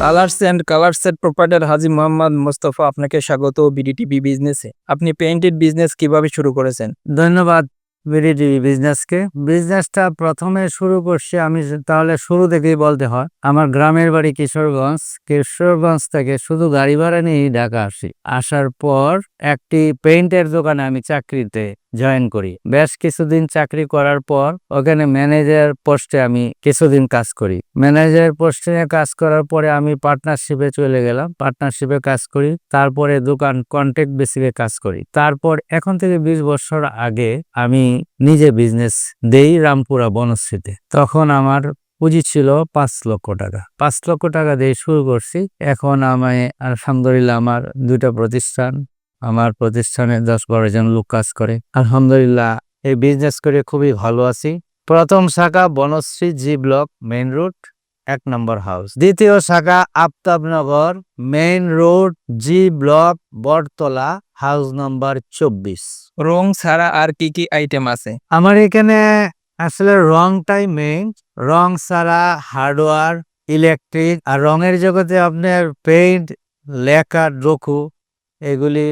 Colours and colour set proprietor Haji Mohammad Mostafa আপনাকে স্বাগত BDTV বিজনেসে আপনি পেইন্টেড বিজনেস কীভাবে শুরু করেছেন? ধন্যবাদ বিডিটিভি বিজনেসকে বিজনেসটা প্রথমে শুরু করছি আমি তাহলে শুরু থেকেই বলতে হয়। আমার গ্রামের বাড়ি কিশোরগঞ্জ। কিশোরগঞ্জ থেকে শুধু গাড়ি ভাড়া নিয়েই ঢাকা আসি। আসার পর একটি পেইন্টের দোকানে আমি চাকরিতে জয়েন করি। বেশ কিছুদিন চাকরি করার পর ওখানে ম্যানেজার পোস্টে আমি কিছুদিন কাজ করি। ম্যানেজার পোস্টে কাজ করার পরে আমি পার্টনারশিপে চলে গেলাম। পার্টনারশিপে কাজ করি, তারপরে দোকান কন্ট্যাক্ট বেসিকে কাজ করি। তারপর এখন থেকে বিশ বছর আগে আমি নিজে বিজনেস দেই রামপুরা বনশ্রীতে। তখন আমার পুঁজি ছিল পাঁচ লক্ষ টাকা। পাঁচ লক্ষ টাকা দিয়ে শুরু করছি। এখন আমি আলহামদুলিল্লাহ আমার দুইটা প্রতিষ্ঠান আমার প্রতিষ্ঠানে দশ বারো জন লোক কাজ করে। আলহামদুলিল্লাহ এই বিজনেস করে খুবই ভালো আছি। প্রথম শাখা Banasree G block main road এক নম্বর হাউস দ্বিতীয় শাখা Aftabnagar main road G block Battala house number চব্বিশ। রং ছাড়া আর কি কি আইটেম আছে? আমার এখানে আসলে রংটাই মেইন রং ছাড়া হার্ডওয়ার ইলেকট্রিক আর রঙের জগতে আপনার পেইন্ট লেখা ডোকু এগুলি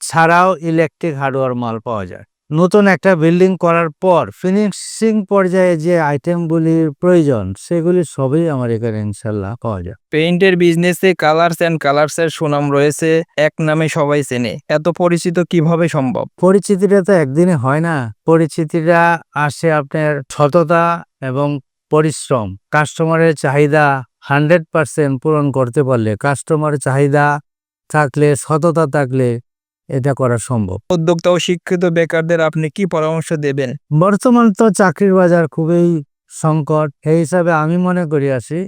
ছাড়াও ইলেকট্রিক হার্ডওয়্যার মাল পাওয়া যায়। নতুন একটা বিল্ডিং করার পর ফিনিশিং পর্যায়ে যে আইটেমগুলির প্রয়োজন সেগুলি সবই আমার এখানে ইনশাল্লাহ পাওয়া যায়। পেইন্টের বিজনেসে কালার্স অ্যান্ড কালার্সের সুনাম রয়েছে এক নামে সবাই চেনে। এত পরিচিত কীভাবে সম্ভব? পরিচিতিটা তো একদিনে হয় না। পরিচিতিটা আসে আপনার সততা এবং পরিশ্রম। কাস্টমারের চাহিদা হান্ড্রেড পার্সেন্ট পূরণ করতে পারলে কাস্টমারের চাহিদা থাকলে সততা থাকলে এটা করা সম্ভব। উদ্যোক্তা ও শিক্ষিত বেকারদের আপনি কি পরামর্শ দেবেন? বর্তমান তো চাকরির বাজার খুবই সংকট। সেই হিসাবে আমি মনে করি আসি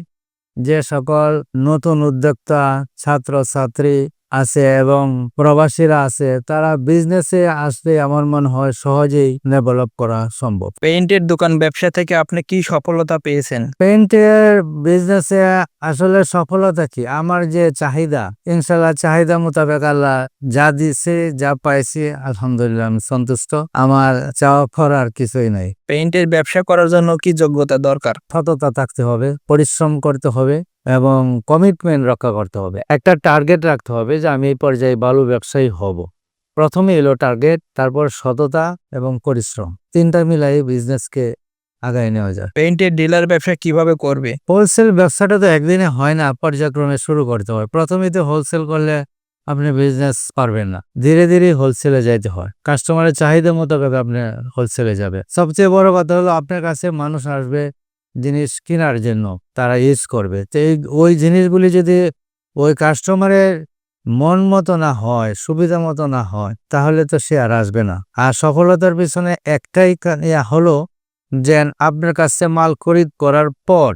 যে সকল নতুন উদ্যোক্তা ছাত্র ছাত্রী আছে এবং প্রবাসীরা আছে তারা বিজনেসে আসলে আমার মনে হয় সহজেই ডেভেলপ করা সম্ভব। পেইন্টের দোকান ব্যবসা থেকে আপনি কি সফলতা পেয়েছেন? পেইন্টের বিজনেসে আসলে সফলতা কি? আমার যে চাহিদা ইনশাল্লাহ চাহিদা মোতাবেক আল্লাহ যা দিছে যা পাইছি আলহামদুলিল্লাহ আমি সন্তুষ্ট। আমার চাওয়া করার কিছুই নাই। পেইন্টের ব্যবসা করার জন্য কি যোগ্যতা দরকার? সততা থাকতে হবে পরিশ্রম করতে হবে। এবং কমিটমেন্ট রক্ষা করতে হবে। একটা টার্গেট রাখতে হবে যে আমি এই পর্যায়ে ভালো ব্যবসায়ী হব। প্রথমে এলো টার্গেট তারপর সততা এবং পরিশ্রম। তিনটা মিলাই বিজনেসকে আগায় নেওয়া যায় পেইন্টের ডিলার ব্যবসা কীভাবে করবে? হোলসেল ব্যবসাটা তো একদিনে হয় না পর্যায়ক্রমে শুরু করতে হয়। প্রথমেই তো হোলসেল করলে আপনি বিজনেস পারবেন না। ধীরে ধীরে হোলসেলে যাইতে হয়। কাস্টমারের চাহিদা মোতাবেক আপনি হোলসেলে যাবে সবচেয়ে বড় কথা হলো আপনার কাছে মানুষ আসবে জিনিস কেনার জন্য তারা ইউজ করবে। তো ওই জিনিসগুলি যদি ওই কাস্টমারের মন মতো না হয়, সুবিধা মতো না হয়, তাহলে তো সে আর আসবে না। আর সফলতার পিছনে একটাই হলো যে আপনার কাছে মাল খরিদ করার পর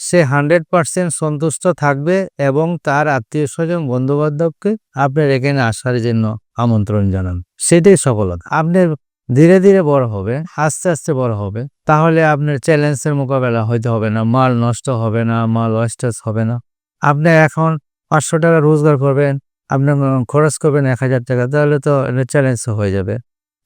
সে হান্ড্রেড পার্সেন্ট সন্তুষ্ট থাকবে এবং তার আত্মীয় স্বজন বন্ধু বান্ধবকে আপনার এখানে আসার জন্য আমন্ত্রণ জানান। সেটাই সফলতা। আপনার ধীরে ধীরে বড় হবে, আস্তে আস্তে বড় হবে। তাহলে আপনার চ্যালেঞ্জের মোকাবেলা হইতে হবে না, মাল নষ্ট হবে না, মাল ওয়েস্টেজ হবে না। আপনি এখন পাঁচশো টাকা রোজগার করবেন, আপনি খরচ করবেন এক হাজার টাকা, তাহলে তো চ্যালেঞ্জ হয়ে যাবে।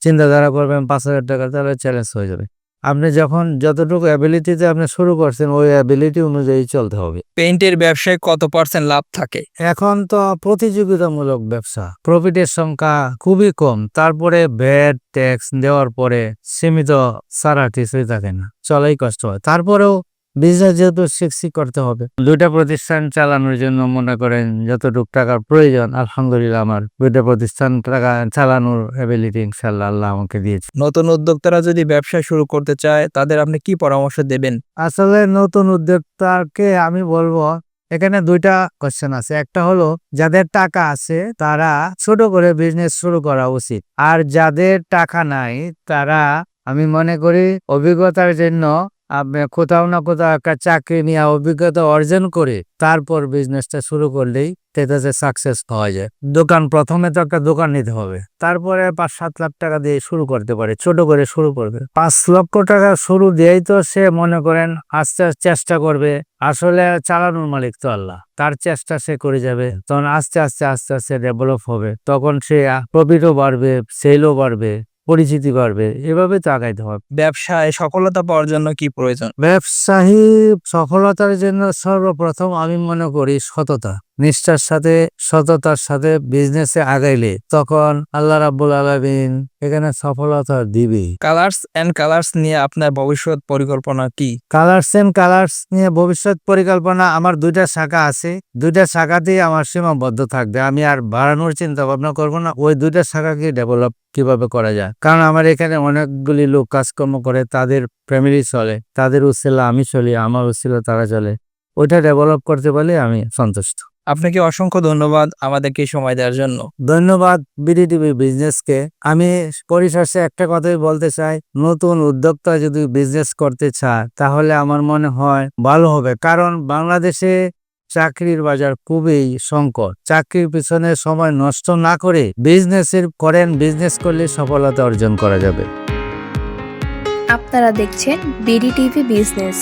চিন্তাধারা করবেন পাঁচ হাজার টাকা, তাহলে চ্যালেঞ্জ হয়ে যাবে। আপনি যখন যতটুকু অ্যাবিলিটিতে আপনি শুরু করছেন ওই অ্যাবিলিটি অনুযায়ী চলতে হবে। পেইন্টের ব্যবসায় কত পার্সেন্ট লাভ থাকে? এখন তো প্রতিযোগিতামূলক ব্যবসা। প্রফিটের সংখ্যা খুবই কম। তারপরে ভ্যাট ট্যাক্স দেওয়ার পরে সীমিত সারা কিছুই থাকে না। চলাই কষ্ট হয়। তারপরেও বিজনেস যেহেতু শিখছি করতে হবে। দুইটা প্রতিষ্ঠান চালানোর জন্য মনে করেন যতটুকু টাকার প্রয়োজন আলহামদুলিল্লাহ আমার দুইটা প্রতিষ্ঠান টাকা চালানোর অ্যাবিলিটি ইনশাল্লাহ আল্লাহ আমাকে দিয়েছে। নতুন উদ্যোক্তারা যদি ব্যবসা শুরু করতে চায় তাদের আপনি কি পরামর্শ দেবেন? আসলে নতুন উদ্যোক্তাকে আমি বলব এখানে দুইটা কোশ্চেন আছে। একটা হলো যাদের টাকা আছে তারা ছোট করে বিজনেস শুরু করা উচিত। আর যাদের টাকা নাই তারা আমি মনে করি অভিজ্ঞতার জন্য কোথাও না কোথাও একটা চাকরি নিয়ে অভিজ্ঞতা অর্জন করে তারপর বিজনেসটা শুরু করলেই সেটাতে সাকসেস পাওয়া যায়। দোকান, প্রথমে তো একটা দোকান নিতে হবে। তারপরে পাঁচ সাত লাখ টাকা দিয়ে শুরু করতে পারে, ছোট করে শুরু করবে। পাঁচ লক্ষ টাকা শুরু দিয়েই তো সে মনে করেন আস্তে আস্তে চেষ্টা করবে। আসলে চালানোর মালিক তো আল্লাহ, তার চেষ্টা সে করে যাবে। তখন আস্তে আস্তে আস্তে আস্তে ডেভেলপ হবে। তখন সে প্রফিটও বাড়বে সেলও বাড়বে। পরিচিতি বাড়বে এভাবে তাকাইতে হবে। ব্যবসায় সফলতা পাওয়ার জন্য কি প্রয়োজন? ব্যবসায়ী সফলতার জন্য সর্বপ্রথম আমি মনে করি সততা। নিষ্ঠার সাথে সততার সাথে বিজনেসে আগাইলে তখন আল্লাহ রাব্বুল আলামিন এখানে সফলতা দিবে। কালার্স এন্ড কালার্স নিয়ে আপনার ভবিষ্যৎ পরিকল্পনা কি? কালার্স এন্ড কালার্স নিয়ে ভবিষ্যৎ পরিকল্পনা আমার দুইটা শাখা আছে। দুইটা শাখাতেই আমার সীমাবদ্ধ থাকবে। আমি আর বাড়ানোর চিন্তা ভাবনা করব না। ওই দুইটা শাখাকে ডেভেলপ কীভাবে করা যায়? কারণ আমার এখানে অনেকগুলি লোক কাজকর্ম করে তাদের ফ্যামিলি চলে তাদের উচ্ছেলা আমি চলি আমার উচ্ছেলা তারা চলে। ওইটা ডেভেলপ করতে পারলে আমি সন্তুষ্ট। আপনাকে অসংখ্য ধন্যবাদ আমাদেরকে সময় দেওয়ার জন্য। ধন্যবাদ বিডিটিভি বিজনেসকে আমি পরিশেষে একটা কথাই বলতে চাই। নতুন উদ্যোক্তা যদি বিজনেস করতে চায় তাহলে আমার মনে হয় ভালো হবে। কারণ বাংলাদেশে চাকরির বাজার খুবই সংকট। চাকরির পিছনে সময় নষ্ট না করে বিজনেসের করেন বিজনেস করলে সফলতা অর্জন করা যাবে। আপনারা দেখছেন বিডি টিভি বিজনেস